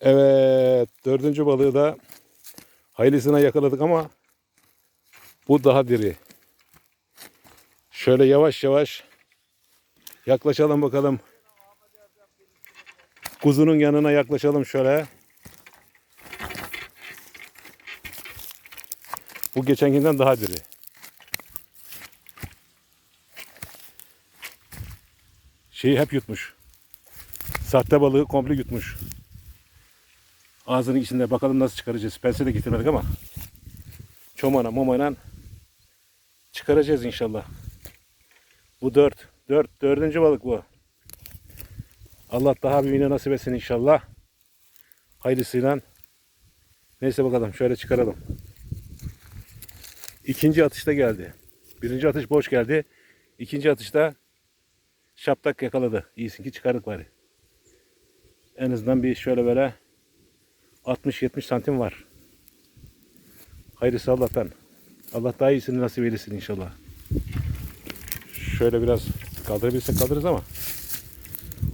Evet, dördüncü balığı da hayırlısına yakaladık ama bu daha diri. Şöyle yavaş yavaş yaklaşalım bakalım. Kuzunun yanına yaklaşalım şöyle. Bu geçenkinden daha diri. Şeyi hep yutmuş. Sahte balığı komple yutmuş. Ağzının içinde bakalım nasıl çıkaracağız. Pense de getirmedik ama çomana momana çıkaracağız inşallah. Bu dört. Dört. Dördüncü balık bu. Allah daha büyüğüne nasip etsin inşallah. Hayırlısıyla. Neyse bakalım şöyle çıkaralım. İkinci atışta geldi. Birinci atış boş geldi. İkinci atışta şaptak yakaladı. İyisin ki çıkardık bari. En azından bir şöyle böyle 60-70 santim var. Hayırlısı Allah'tan. Allah daha iyisini nasip eylesin inşallah. Şöyle biraz kaldırabilirsek kaldırırız ama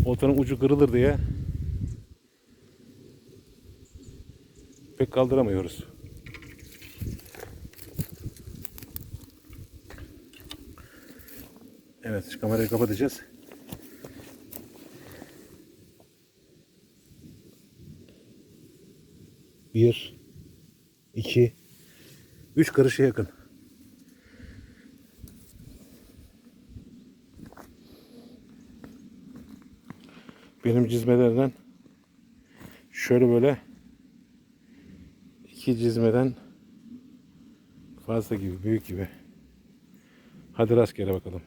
oltanın ucu kırılır diye pek kaldıramıyoruz. Evet kamerayı kapatacağız. Bir, iki, üç karışa yakın. Benim cizmelerden şöyle böyle iki cizmeden fazla gibi, büyük gibi. Hadi rastgele bakalım.